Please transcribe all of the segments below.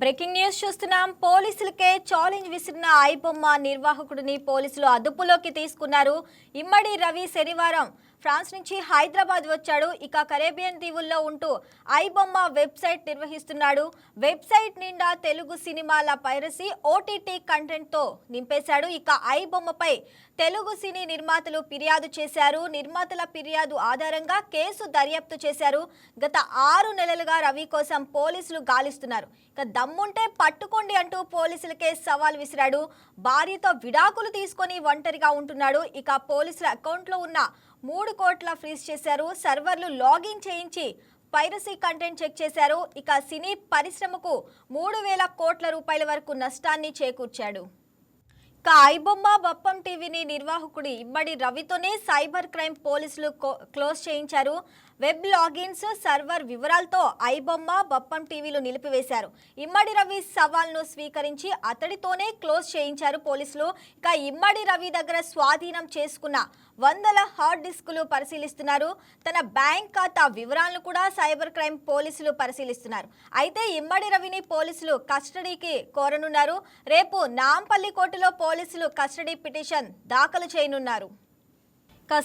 Breaking news చూస్తున్నాం. పోలీసులకే challenge విసిరిన ఐబొమ్మ నిర్వాహకుడిని పోలీసులు అదుపులోకి తీసుకున్నారు. ఇమ్మడి రవి శనివారం ఫ్రాన్స్ నుంచి హైదరాబాద్ వచ్చాడు. ఇక కరేబియన్ దీవుల్లో ఉంటూ ఐబొమ్మ వెబ్సైట్ నిర్వహిస్తున్నాడు. వెబ్సైట్ నిండా తెలుగు సినిమాల పైరసీ ఓటీటీ కంటెంట్తో నింపేశాడు. ఇక ఐబొమ్మపై తెలుగు సినీ నిర్మాతలు ఫిర్యాదు చేశారు. నిర్మాతల ఫిర్యాదు ఆధారంగా కేసు దర్యాప్తు చేశారు. గత ఆరు నెలలుగా రవి కోసం పోలీసులు గాలిస్తున్నారు. ఇక దమ్ముంటే పట్టుకోండి అంటూ పోలీసులకే సవాల్ విసిరాడు. భార్యతో విడాకులు తీసుకొని ఒంటరిగా ఉంటున్నాడు. ఇక పోలీసుల అకౌంట్లో ఉన్న మూడు కోట్ల ఫ్రీజ్ చేశారు. సర్వర్లు లాగిన్ చేయించి పైరసీ కంటెంట్ చెక్ చేశారు. ఇక సినీ పరిశ్రమకు మూడు వేల కోట్ల రూపాయల వరకు నష్టాన్ని చేకూర్చాడు. ఇక ఐబొమ్మ బప్పం టీవీని నిర్వాహకుడి ఇమ్మడి రవితోనే సైబర్ క్రైమ్ పోలీసులు క్లోజ్ చేయించారు. వెబ్ లాగిన్స్ సర్వర్ వివరాలతో ఐబొమ్మ బప్పం టీవీలు నిలిపివేశారు. ఇమ్మడి రవి సవాల్ను స్వీకరించి అతడితోనే క్లోజ్ చేయించారు పోలీసులు. ఇక ఇమ్మడి రవి దగ్గర స్వాధీనం చేసుకున్న వందల హార్డ్ డిస్కులు పరిశీలిస్తున్నారు. తన బ్యాంక్ ఖాతా వివరాలను కూడా సైబర్ క్రైమ్ పోలీసులు పరిశీలిస్తున్నారు. అయితే ఇమ్మడి రవిని పోలీసులు కస్టడీకి కోరనున్నారు. రేపు నాంపల్లి కోర్టులో పోలీసులు కస్టడీ పిటిషన్ దాఖలు చేయనున్నారు.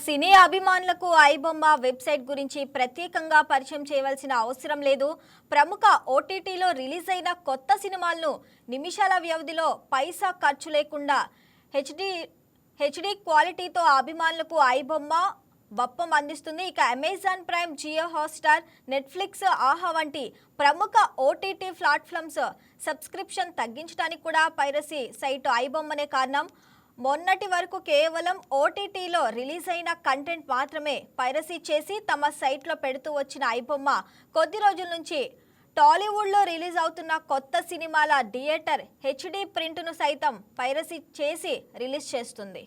సినీ అభిమానులకు ఐబొమ్మ వెబ్సైట్ గురించి ప్రత్యేకంగా పరిచయం చేయవలసిన అవసరం లేదు. ప్రముఖ ఓటీటీలో రిలీజ్ అయిన కొత్త సినిమాలను నిమిషాల వ్యవధిలో పైసా ఖర్చు లేకుండా హెచ్డి హెచ్డి క్వాలిటీతో అభిమానులకు ఐబొమ్మ బప్పం అందిస్తుంది. ఇక Amazon Prime Jio Hotstar Netflix Aha వంటి ప్రముఖ ఓటీటీ ప్లాట్ఫామ్స్ సబ్స్క్రిప్షన్ తగ్గించడానికి కూడా పైరసీ సైట్ ఐబొమ్మనే కారణం. మొన్నటి వరకు కేవలం ఓటీటీలో రిలీజ్ అయిన కంటెంట్ మాత్రమే పైరసీ చేసి తమ సైట్లో పెడుతూ వచ్చిన ఐబొమ్మ కొద్ది రోజుల నుంచి టాలీవుడ్లో రిలీజ్ అవుతున్న కొత్త సినిమాల థియేటర్ హెచ్డి ప్రింట్ను సైతం పైరసీ చేసి రిలీజ్ చేస్తుంది.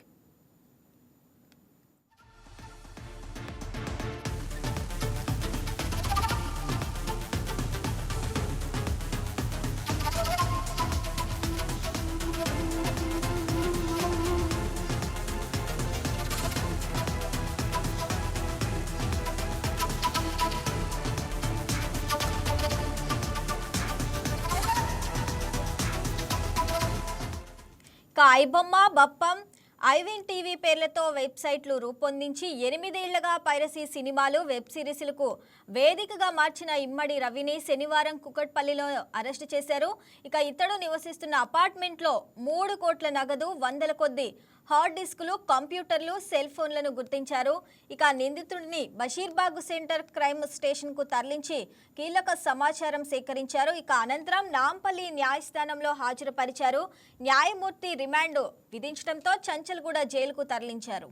ఇక ఐబొమ్మ బప్పం ఐవిన్ టీవీ పేర్లతో వెబ్సైట్లు రూపొందించి ఎనిమిదేళ్ళుగా పైరసీ సినిమాలు వెబ్ సిరీస్లకు వేదికగా మార్చిన ఇమ్మడి రవిని శనివారం కుకట్పల్లిలో అరెస్టు చేశారు. ఇక ఇతడు నివసిస్తున్న అపార్ట్మెంట్లో మూడు కోట్ల నగదు వందల కొద్ది హార్డ్ డిస్కులు కంప్యూటర్లు సెల్ ఫోన్లను గుర్తించారు. ఇక నిందితుడిని బషీర్బాగ్ సెంటర్ క్రైమ్ స్టేషన్కు తరలించి కీలక సమాచారం సేకరించారు. ఇక అనంతరం నాంపల్లి న్యాయస్థానంలో హాజరుపరిచారు. న్యాయమూర్తి రిమాండ్ విధించడంతో చంచల్గూడ జైలుకు తరలించారు.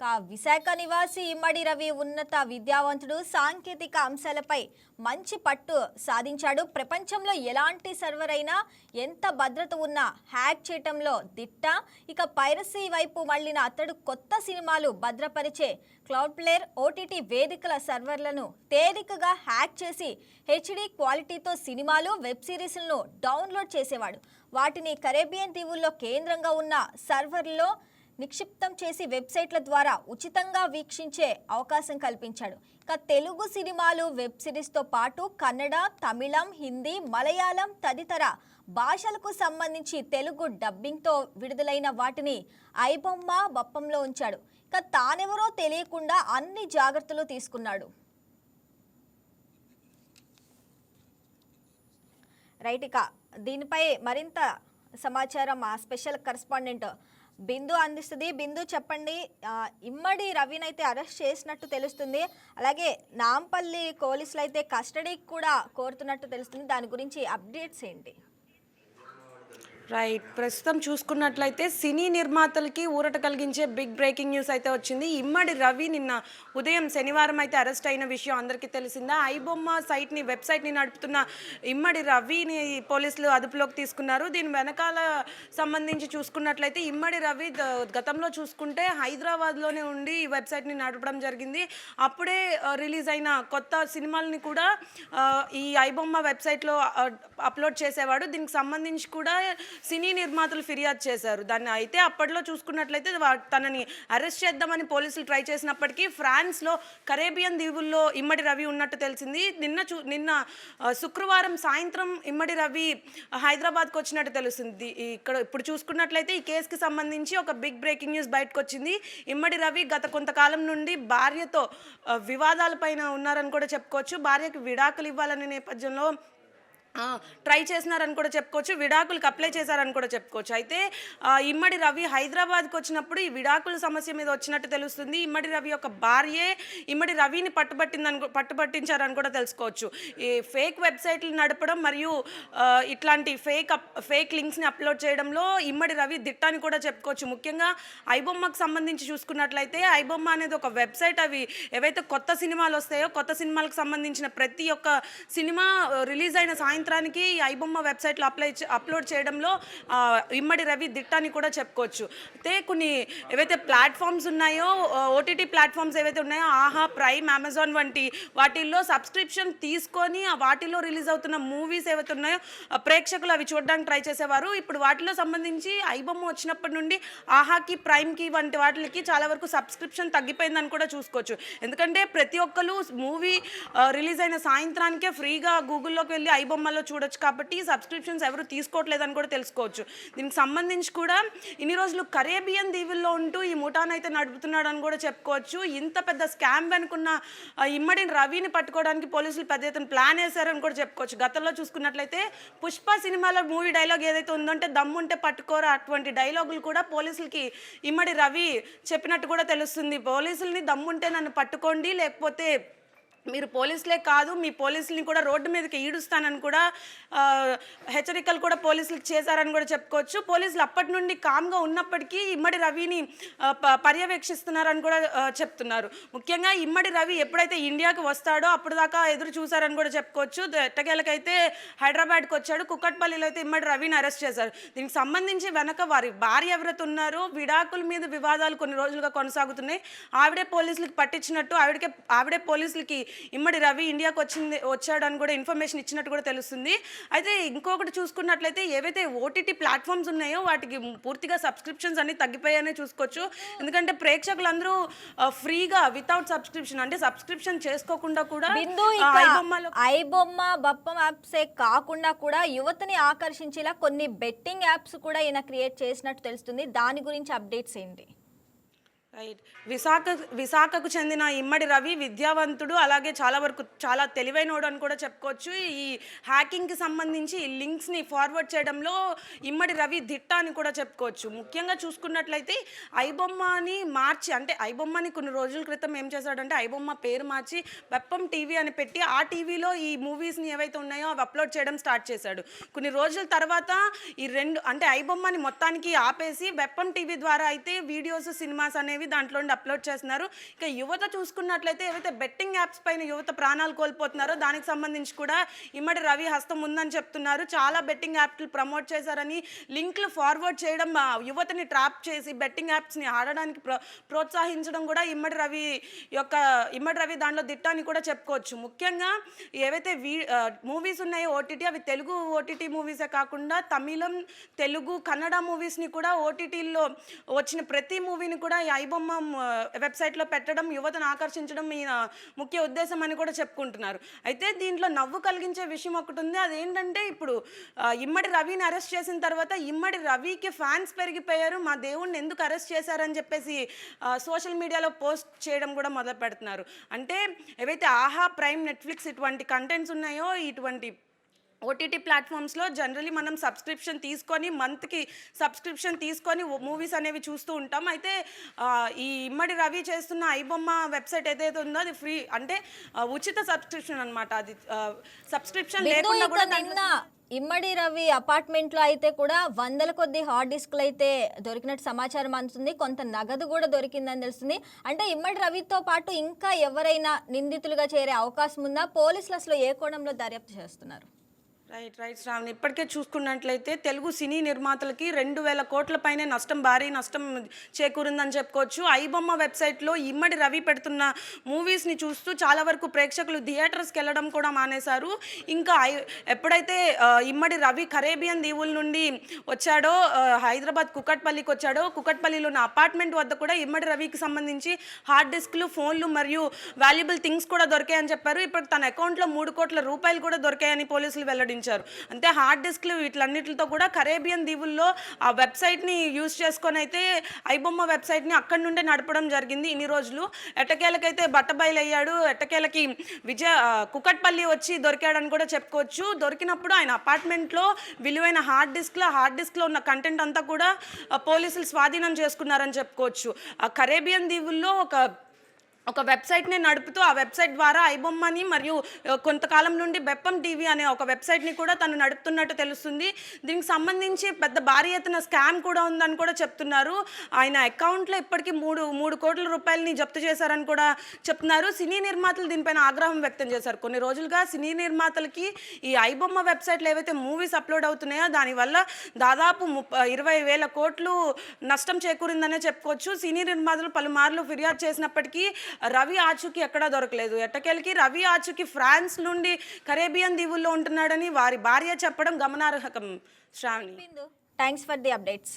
కా విశాఖ నివాసి ఇమ్మడి రవి ఉన్నత విద్యావంతుడు సాంకేతిక అంశాలపై మంచి పట్టు సాధించాడు. ప్రపంచంలో ఎలాంటి సర్వర్ అయినా ఎంత భద్రత ఉన్నా హ్యాక్ చేయటంలో దిట్ట. ఇక పైరసీ వైపు మళ్ళిన అతడు కొత్త సినిమాలు భద్రపరిచే క్లౌడ్ ప్లేయర్ ఓటీటీ వేదికల సర్వర్లను తేలికగా హ్యాక్ చేసి హెచ్డి క్వాలిటీతో సినిమాలు వెబ్ సిరీస్లను డౌన్లోడ్ చేసేవాడు. వాటిని కరేబియన్ దీవుల్లో కేంద్రంగా ఉన్న సర్వర్లో నిక్షిప్తం చేసి వెబ్సైట్ల ద్వారా ఉచితంగా వీక్షించే అవకాశం కల్పించాడు. ఇక తెలుగు సినిమాలు వెబ్ సిరీస్తో పాటు కన్నడ తమిళం హిందీ మలయాళం తదితర భాషలకు సంబంధించి తెలుగు డబ్బింగ్తో విడుదలైన వాటిని ఐబొమ్మ బప్పంలో ఉంచాడు. ఇక తానెవరో తెలియకుండా అన్ని జాగ్రత్తలు తీసుకున్నాడు. రైట్ ఇక దీనిపై మరింత సమాచారం మా స్పెషల్ కరస్పాండెంట్ బిందు అందిస్తుంది. బిందు చెప్పండి ఇమ్మడి ఇమ్మడి రవినైతే అరెస్ట్ చేసినట్టు తెలుస్తుంది. అలాగే నాంపల్లి పోలీసులు అయితే కస్టడీకి కూడా కోరుతున్నట్టు తెలుస్తుంది. దాని గురించి అప్డేట్స్ ఏంటి? రైట్ ప్రస్తుతం చూసుకున్నట్లయితే సినీ నిర్మాతలకి ఊరట కలిగించే బిగ్ బ్రేకింగ్ న్యూస్ అయితే వచ్చింది. ఇమ్మడి రవి నిన్న ఉదయం శనివారం అయితే అరెస్ట్ అయిన విషయం అందరికీ తెలిసిందా? ఐబొమ్మ సైట్ని వెబ్సైట్ని నడుపుతున్న ఇమ్మడి రవిని పోలీసులు అదుపులోకి తీసుకున్నారు. దీని వెనకాల సంబంధించి చూసుకున్నట్లయితే ఇమ్మడి రవి గతంలో చూసుకుంటే హైదరాబాద్లోనే ఉండి ఈ వెబ్సైట్ని నడపడం జరిగింది. అప్పుడే రిలీజ్ అయిన కొత్త సినిమాలని కూడా ఈ ఐబొమ్మ వెబ్సైట్లో అప్లోడ్ చేసేవాడు. దీనికి సంబంధించి కూడా సినీ నిర్మాతలు ఫిర్యాదు చేశారు. దాన్ని అయితే అప్పట్లో చూసుకున్నట్లయితే తనని అరెస్ట్ చేద్దామని పోలీసులు ట్రై చేసినప్పటికీ ఫ్రాన్స్లో కరేబియన్ దీవుల్లో ఇమ్మడి రవి ఉన్నట్టు తెలిసింది. నిన్న చూ నిన్న శుక్రవారం సాయంత్రం ఇమ్మడి రవి హైదరాబాద్కు వచ్చినట్టు తెలుస్తుంది. ఇక్కడ ఇప్పుడు చూసుకున్నట్లయితే ఈ కేసుకి సంబంధించి ఒక బిగ్ బ్రేకింగ్ న్యూస్ బయటకు వచ్చింది. ఇమ్మడి రవి గత కొంతకాలం నుండి భార్యతో వివాదాలపైన ఉన్నారని కూడా చెప్పుకోవచ్చు. భార్యకి విడాకులు ఇవ్వాలనే నేపథ్యంలో ట్రై చేసినారని కూడా చెప్పుకోవచ్చు విడాకులకు అప్లై చేశారని కూడా చెప్పుకోవచ్చు. అయితే ఇమ్మడి రవి హైదరాబాద్కి వచ్చినప్పుడు ఈ విడాకుల సమస్య మీద వచ్చినట్టు తెలుస్తుంది. ఇమ్మడి రవి యొక్క భార్యే ఇమ్మడి రవిని పట్టుబట్టిందని పట్టుబట్టించారని కూడా తెలుసుకోవచ్చు. ఈ ఫేక్ వెబ్సైట్లు నడపడం మరియు ఇట్లాంటి ఫేక్ అప్ ఫేక్ లింక్స్ని అప్లోడ్ చేయడంలో ఇమ్మడి రవి దిట్టాని కూడా చెప్పుకోవచ్చు. ముఖ్యంగా ఐబొమ్మకు సంబంధించి చూసుకున్నట్లయితే ఐబొమ్మ అనేది ఒక వెబ్సైట్ అవి ఏవైతే కొత్త సినిమాలు వస్తాయో కొత్త సినిమాలకు సంబంధించిన ప్రతి ఒక్క సినిమా రిలీజ్ అయిన సాయంత్రం సాయంత్రానికి ఈ ఐబొమ్మ వెబ్సైట్లో అప్లై అప్లోడ్ చేయడంలో ఇమ్మడి రవి దిట్టని కూడా చెప్పుకోవచ్చు. అయితే కొన్ని ఏవైతే ప్లాట్ఫామ్స్ ఉన్నాయో ఓటీటీ ప్లాట్ఫామ్స్ ఏవైతే ఉన్నాయో ఆహా ప్రైమ్ అమెజాన్ వంటి వాటిల్లో సబ్స్క్రిప్షన్ తీసుకొని వాటిల్లో వాటిలో రిలీజ్ అవుతున్న మూవీస్ ఏవైతే ఉన్నాయో ప్రేక్షకులు అవి చూడడానికి ట్రై చేసేవారు. ఇప్పుడు వాటిలో సంబంధించి ఐబొమ్మ వచ్చినప్పటి నుండి ఆహాకి ప్రైమ్కి వంటి వాటికి చాలా వరకు సబ్స్క్రిప్షన్ తగ్గిపోయిందని కూడా చూసుకోవచ్చు. ఎందుకంటే ప్రతి ఒక్కరు మూవీ రిలీజ్ అయిన సాయంత్రానికే ఫ్రీగా గూగుల్లోకి వెళ్ళి ఐబొమ్మల చూడొచ్చు కాబట్టి సబ్స్క్రిప్షన్స్ ఎవరు తీసుకోవట్లేదని కూడా తెలుసుకోవచ్చు. దీనికి సంబంధించి కూడా ఇన్ని రోజులు కరేబియన్ దీవుల్లో ఉంటూ ఈ ముఠానైతే అయితే నడుపుతున్నాడు అని కూడా చెప్పుకోవచ్చు. ఇంత పెద్ద స్కామ్ వెనుకున్న ఇమ్మడిని రవిని పట్టుకోవడానికి పోలీసులు పెద్ద ఎత్తున ప్లాన్ వేశారని కూడా చెప్పుకోవచ్చు. గతంలో చూసుకున్నట్లయితే పుష్ప సినిమాలో మూవీ డైలాగ్ ఏదైతే ఉందంటే దమ్ముంటే పట్టుకోరా అటువంటి డైలాగులు కూడా పోలీసులకి ఇమ్మడి రవి చెప్పినట్టు కూడా తెలుస్తుంది. పోలీసుల్ని దమ్ముంటే నన్ను పట్టుకోండి లేకపోతే మీరు పోలీసులే కాదు మీ పోలీసుల్ని కూడా రోడ్డు మీదకి ఈడుస్తానని కూడా హెచ్చరికలు కూడా పోలీసులకు చేశారని కూడా చెప్పుకోవచ్చు. పోలీసులు అప్పటి నుండి కామ్గా ఉన్నప్పటికీ ఇమ్మడి రవిని ప- పర్యవేక్షిస్తున్నారని కూడా చెప్తున్నారు. ముఖ్యంగా ఇమ్మడి రవి ఎప్పుడైతే ఇండియాకి వస్తాడో అప్పుడు దాకా ఎదురు చూశారని కూడా చెప్పుకోవచ్చు. ఎట్టకేలకైతే హైదరాబాద్కి వచ్చాడు కుక్కట్పల్లిలో అయితే ఇమ్మడి రవిని అరెస్ట్ చేశారు. దీనికి సంబంధించి వెనక వారి భార్య ఎవరైతే ఉన్నారో విడాకుల మీద వివాదాలు కొన్ని రోజులుగా కొనసాగుతున్నాయి. ఆవిడే పోలీసులకు పట్టించినట్టు ఆవిడకే ఆవిడే పోలీసులకి ఇమ్మడి రవి ఇండియాకి వచ్చింది వచ్చాడని కూడా ఇన్ఫర్మేషన్ ఇచ్చినట్టు కూడా తెలుస్తుంది. అయితే ఇంకొకటి చూసుకున్నట్లయితే ఏవైతే ఓటీటీ ప్లాట్ఫామ్స్ ఉన్నాయో వాటికి పూర్తిగా సబ్స్క్రిప్షన్స్ అన్ని తగ్గిపోయాయనే చూసుకోవచ్చు. ఎందుకంటే ప్రేక్షకులందరూ ఫ్రీగా వితౌట్ సబ్స్క్రిప్షన్ అంటే సబ్స్క్రిప్షన్ చేసుకోకుండా కూడా ఐబొమ్మలో ఐబొమ్మ బప్పం యాప్సే కాకుండా కూడా యువతని ఆకర్షించేలా కొన్ని బెట్టింగ్ యాప్స్ కూడా ఈయన క్రియేట్ చేసినట్టు తెలుస్తుంది. దాని గురించి అప్డేట్స్ ఏంటి? రైట్ విశాఖ విశాఖకు చెందిన ఇమ్మడి రవి విద్యావంతుడు అలాగే చాలా వరకు చాలా తెలివైనోడు అని కూడా చెప్పుకోవచ్చు. ఈ హ్యాకింగ్కి సంబంధించి ఈ లింక్స్ని ఫార్వర్డ్ చేయడంలో ఇమ్మడి రవి దిట్ట అని కూడా చెప్పుకోవచ్చు. ముఖ్యంగా చూసుకున్నట్లయితే ఐబొమ్మని మార్చి అంటే ఐబొమ్మని కొన్ని రోజుల క్రితం ఏం చేశాడంటే ఐబొమ్మ పేరు మార్చి వెప్పం టీవీ అని పెట్టి ఆ టీవీలో ఈ మూవీస్ని ఏవైతే ఉన్నాయో అవి అప్లోడ్ చేయడం స్టార్ట్ చేశాడు. కొన్ని రోజుల తర్వాత ఈ రెండు అంటే ఐబొమ్మని మొత్తానికి ఆపేసి వెప్పం టీవీ ద్వారా అయితే వీడియోస్ సినిమాస్ అనేవి దాంట్లో నుండి అప్లోడ్ చేస్తున్నారు. ఇక యువత చూసుకున్నట్లయితే ఏవైతే బెట్టింగ్ యాప్స్ పైన యువత ప్రాణాలు కోల్పోతున్నారో దానికి సంబంధించి కూడా ఇమ్మడి రవి హస్తం ఉందని చెప్తున్నారు. చాలా బెట్టింగ్ యాప్లు ప్రమోట్ చేశారని లింక్లు ఫార్వర్డ్ చేయడం యువతని ట్రాప్ చేసి బెట్టింగ్ యాప్స్ని ఆడడానికి ప్రో ప్రోత్సహించడం కూడా ఇమ్మడి రవి యొక్క ఇమ్మడి రవి దాంట్లో దిట్టాన్ని కూడా చెప్పుకోవచ్చు. ముఖ్యంగా ఏవైతే వీ మూవీస్ ఉన్నాయో ఓటీటీ అవి తెలుగు ఓటీటీ మూవీసే కాకుండా తమిళం తెలుగు కన్నడ మూవీస్ని కూడా ఓటీటీల్లో వచ్చిన ప్రతి మూవీని కూడా ఈ బొమ్మ వెబ్సైట్లో పెట్టడం యువతను ఆకర్షించడం మీ ముఖ్య ఉద్దేశం అని కూడా చెప్పుకుంటున్నారు. అయితే దీంట్లో నవ్వు కలిగించే విషయం ఒకటి ఉంది. అదేంటంటే ఇప్పుడు ఇమ్మడి రవిని అరెస్ట్ చేసిన తర్వాత ఇమ్మడి రవికి ఫ్యాన్స్ పెరిగిపోయారు. మా దేవుణ్ణి ఎందుకు అరెస్ట్ చేశారని చెప్పేసి సోషల్ మీడియాలో పోస్ట్ చేయడం కూడా మొదలు పెడుతున్నారు అంటే ఏవైతే ఆహా ప్రైమ్ నెట్ఫ్లిక్స్ ఇటువంటి కంటెంట్స్ ఉన్నాయో ఇటువంటి ఓటీటీ ప్లాట్ఫామ్స్లో జనరలీ మనం సబ్స్క్రిప్షన్ తీసుకొని మంత్కి సబ్స్క్రిప్షన్ తీసుకొని మూవీస్ అనేవి చూస్తూ ఉంటాం. అయితే ఈ ఇమ్మడి రవి చేస్తున్న ఐబొమ్మ వెబ్సైట్ ఏదైతే ఉందో అది ఫ్రీ అంటే ఉచిత సబ్స్క్రిప్షన్ అనమాట అది సబ్స్క్రిప్షన్ లేకుండా కూడా ఇమ్మడి రవి అపార్ట్మెంట్లో అయితే కూడా వందల కొద్ది హార్డ్ డిస్క్లు అయితే దొరికినట్టు సమాచారం అందుతుంది. కొంత నగదు కూడా దొరికిందని తెలుస్తుంది. అంటే ఇమ్మడి రవితో పాటు ఇంకా ఎవరైనా నిందితులుగా చేరే అవకాశం ఉందా? పోలీసులు అసలు ఏ కోణంలో దర్యాప్తు చేస్తున్నారు? Right right Sravani. ఇప్పటికే చూసుకున్నట్లయితే తెలుగు సినీ నిర్మాతలకి రెండు వేల కోట్ల పైనే నష్టం భారీ నష్టం చేకూరిందని చెప్పుకోవచ్చు. ఐబొమ్మ వెబ్సైట్లో ఇమ్మడి రవి పెడుతున్న మూవీస్ని చూస్తూ చాలా వరకు ప్రేక్షకులు థియేటర్స్కి వెళ్ళడం కూడా మానేశారు. ఇంకా ఐ- ఎప్పుడైతే ఇమ్మడి రవి కరేబియన్ దీవుల నుండి వచ్చాడో హైదరాబాద్ కుకట్పల్లికి వచ్చాడో కుకట్పల్లిలో ఉన్న అపార్ట్మెంట్ వద్ద కూడా ఇమ్మడి రవికి సంబంధించి హార్డ్ డిస్క్లు ఫోన్లు మరియు వాల్యుబుల్ థింగ్స్ కూడా దొరికాయని చెప్పారు. ఇప్పుడు తన అకౌంట్లో మూడు కోట్ల రూపాయలు కూడా దొరికాయని పోలీసులు వెల్లడించారు. అంటే హార్డ్ డిస్క్లు వీటిలన్నిటితో కూడా కరేబియన్ దీవుల్లో ఆ వెబ్సైట్ని యూజ్ చేసుకొని అయితే ఐబొమ్మ వెబ్సైట్ని అక్కడి నుండే నడపడం జరిగింది ఇన్ని రోజులు. ఎట్టకేలకైతే బట్టబయలయ్యాడు ఎట్టకేలకి విజయ కుకట్పల్లి వచ్చి దొరికాడని కూడా చెప్పుకోవచ్చు. దొరికినప్పుడు ఆయన అపార్ట్మెంట్లో విలువైన హార్డ్ డిస్క్లో హార్డ్ డిస్క్లో ఉన్న కంటెంట్ అంతా కూడా పోలీసులు స్వాధీనం చేసుకున్నారని చెప్పుకోవచ్చు. ఆ కరేబియన్ దీవుల్లో ఒక ఒక వెబ్సైట్ని నడుపుతూ ఆ వెబ్సైట్ ద్వారా ఐబొమ్మని మరియు కొంతకాలం నుండి బెప్పం టీవీ అనే ఒక వెబ్సైట్ని కూడా తను నడుపుతున్నట్టు తెలుస్తుంది. దీనికి సంబంధించి పెద్ద భారీ ఎత్తున స్కామ్ కూడా ఉందని కూడా చెప్తున్నారు. ఆయన అకౌంట్లో ఇప్పటికీ మూడు మూడు కోట్ల రూపాయలని జప్తు చేశారని కూడా చెప్తున్నారు. సినీ నిర్మాతలు దీనిపైన ఆగ్రహం వ్యక్తం చేశారు. కొన్ని రోజులుగా సినీ నిర్మాతలకి ఈ ఐబొమ్మ వెబ్సైట్లో ఏవైతే మూవీస్ అప్లోడ్ అవుతున్నాయో దానివల్ల దాదాపు ముప్పై ఇరవై వేల కోట్లు నష్టం చేకూరిందనే చెప్పుకోవచ్చు. సినీ నిర్మాతలు పలుమార్లు ఫిర్యాదు చేసినప్పటికీ రవి ఆచూకీ ఎక్కడా దొరకలేదు. ఎట్టకేలకి రవి ఆచూకీ ఫ్రాన్స్ నుండి కరేబియన్ దీవుల్లో ఉంటున్నాడని వారి భార్య చెప్పడం గమనార్హకం. Sravani. Thanks for the updates